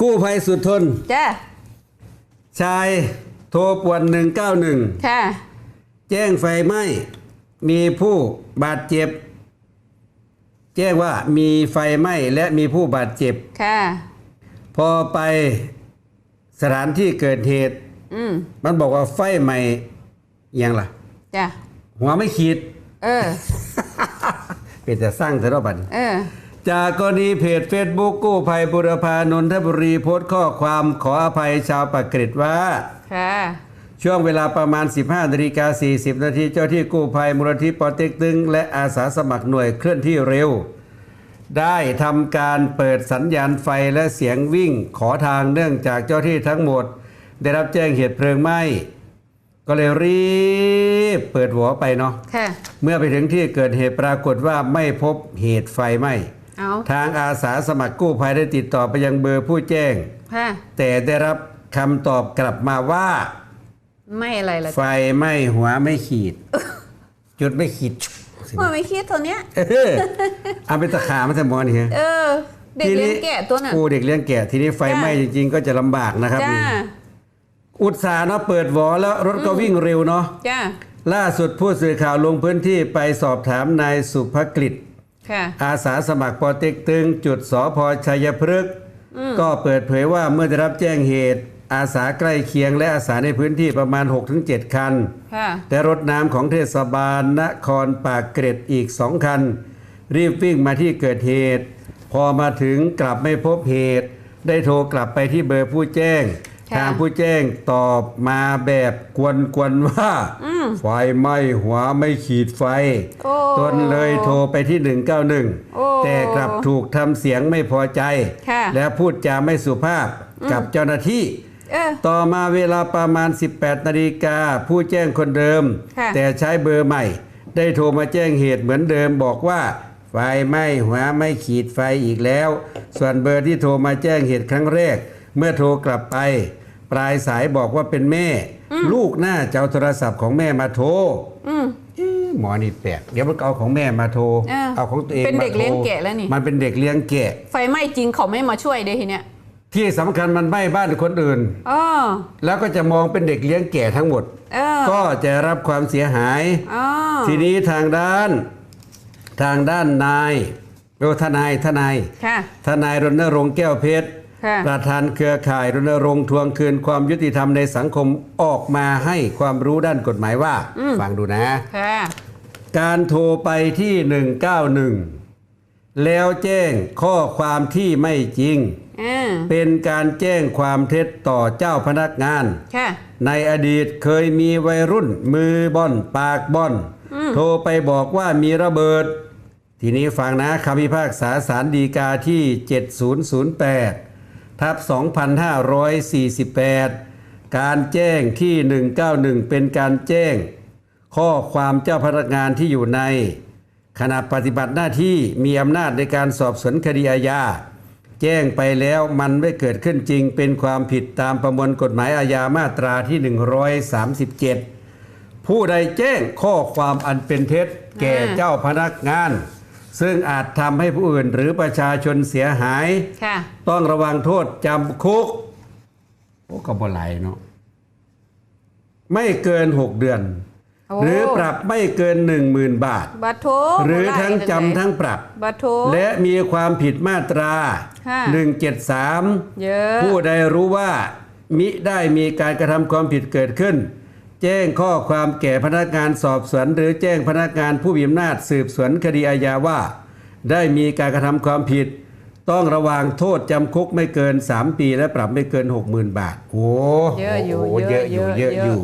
กู้ภัยสุดทน จ้าชายโทรป่วน 191 ค่ะ แจ้งไฟไหม้ มีผู้บาดเจ็บ แจ้งว่ามีไฟไหม้และมีผู้บาดเจ็บ ค่ะ พอไปสถานที่เกิดเหตุ อืมมันบอกว่าไฟไหม้อิหยังล่ะ จ้าหัวไม่ขีด เออ เป็นแต่สร้างแต่ละบัน เออ จากกรณีเพจ Facebook กู้ภัยบุรพานนทบุรีโพสต์ข้อความขออภัยชาวปากเกร็ดว่า ค่ะช่วงเวลาประมาณ 15นาฬิกา40 นาทีเจ้าที่กู้ภัยมูลที่ปอเต็กตึง และอาสาสมัครหน่วยเคลื่อนที่เร็ว ได้ทำการเปิดสัญญาณไฟและเสียงวิ่งขอทางเนื่องจากเจ้าที่ทั้งหมด ได้รับแจ้งเหตุเพลิงไหม้ก็เลยรีบเปิดหัวไปเนาะค่ะเมื่อไปถึงที่เกิดเหตุปรากฏว่าไม่พบเหตุไฟไหม้ เอาทางอาสาสมัครกู้ภัยได้ติดต่อไปยังเบอร์ผู้แจ้ง ค่ะ แต่ได้รับคำตอบกลับมาว่า ไม่อะไรล่ะไฟไหม้หัวไม่ขีด จุดไม่ขีดว่าไม่คิดตัวเนี้ย เออเอาไปตะขามาสมอนี่ฮะเออ เด็กเลี้ยงแกะตัวน่ะ กูเด็กเลี้ยงแกะทีนี้ไฟไหม้จจ้าริงๆ ก็จะลำบากนะครับจ้า นี่อุตส่าห์เนาะเปิดหวอแล้วรถก็วิ่งเร็วเนาะจ้า ล่าสุดผู้สื่อข่าวลงพื้นที่ไปสอบถามนายสุภกฤษค่ะ อาสาสมัครปอเต็กตึง จุดสพชัยพฤกษ์ก็เปิดเผยว่าเมื่อได้รับแจ้งเหตุ อาสาใกล้เคียงและอาสาในพื้นที่ประมาณ 6-7 คันค่ะแต่รถน้ำของเทศบาลนครปากเกร็ดอีกสองคัน รีบวิ่งมาที่เกิดเหตุ พอมาถึงกลับไม่พบเหตุ ได้โทรกลับไปที่เบอร์ผู้แจ้งค่ะ ทางผู้แจ้งตอบมาแบบกวนๆว่า ไฟไหม้หัวไม่ขีดไฟโอ้ตนเลยโทรไปที่โอ้191 แต่กลับถูกทำเสียงไม่พอใจค่ะและพูดจาไม่สุภาพกับเจ้าหน้าที่เออต่อมาเวลาประมาณ 18 นาฬิกาผู้แจ้งคนเดิมค่ะแต่ใช้เบอร์ใหม่ ได้โทรมาแจ้งเหตุเหมือนเดิมบอกว่า ไฟไหม้หัวไม่ขีดไฟอีกแล้ว ส่วนเบอร์ที่โทรมาแจ้งเหตุครั้งแรก เมื่อโทรกลับไป ปลายสายบอกว่าเป็นแม่ ลูกน่าจะเอาโทรศัพท์ของแม่มาโทรอืมเอ๊ะหมอนี่แปลกเดี๋ยวมันก็เอาของแม่มาโทรเออเอาของตัวเองเป็นเด็กมาโทรเลี้ยงแกะแล้วนี่มันเป็นเด็กเลี้ยงแกะ ไฟไหม้จริงเขาไม่มาช่วยเด้ทีเนี้ยที่สำคัญมันไหม้บ้านคนอื่นอ๋อแล้วก็จะมองเป็นเด็กเลี้ยงแก่ทั้งหมดเออก็จะรับความเสียหายอ๋อทีนี้ทางด้าน ทางด้านนายโอทนายทนายค่ะทนายรณรงค์แก้วเพชรค่ะ ประธานเครือข่ายรณรงค์ทวงคืนความยุติธรรมในสังคมออกมาให้ความรู้ด้านกฎหมายว่า ฟังดูนะค่ะการโทรไปที่ 191 แล้วแจ้งข้อความที่ไม่จริงอ่าเป็นการแจ้งความเท็จต่อเจ้าพนักงานค่ะในอดีตเคยมีวัยรุ่นมือบ่อนปากบ่อน โทรไปบอกว่ามีระเบิด ทีนี้ฟังนะคำพิพากษาสารดีกาที่ 7008 ทับ2548 การแจ้งที่ 191 เป็นการแจ้ง ข้อความเจ้าพนักงานที่อยู่ใน ขณะปฏิบัติหน้าที่มีอำนาจในการสอบสวนคดีอาญาแจ้งไปแล้วมันไม่เกิดขึ้นจริงเป็นความผิดตามประมวลกฎหมายอาญามาตราที่ 137 ผู้ใดแจ้งข้อความอันเป็นเท็จแก่เจ้าพนักงาน ซึ่งอาจทำให้ผู้อื่นหรือประชาชนเสียหาย ค่ะ ต้องระวังโทษจำคุกโอ้ก็บ่หลายเนาะไม่เกิน 6 เดือน โอ้ หรือปรับไม่เกิน 10,000 บาท บัตรโทหรือทั้งจำทั้งปรับ บัตรโทและมีความผิดมาตรา ค่ะ 173 เยอะ ผู้ใดรู้ว่ามิได้มีการกระทำความผิดเกิดขึ้น แจ้งข้อความแก่พนักงานสอบสวน หรือแจ้งพนักงานผู้มีอำนาจสืบสวนคดีอาญาว่า ได้มีการกระทำความผิด ต้องระวังโทษจำคุกไม่เกิน 3 ปีและปรับไม่เกิน 60,000 บาท โอ้เยอะอยู่โหเยอะอยู่เยอะอยู่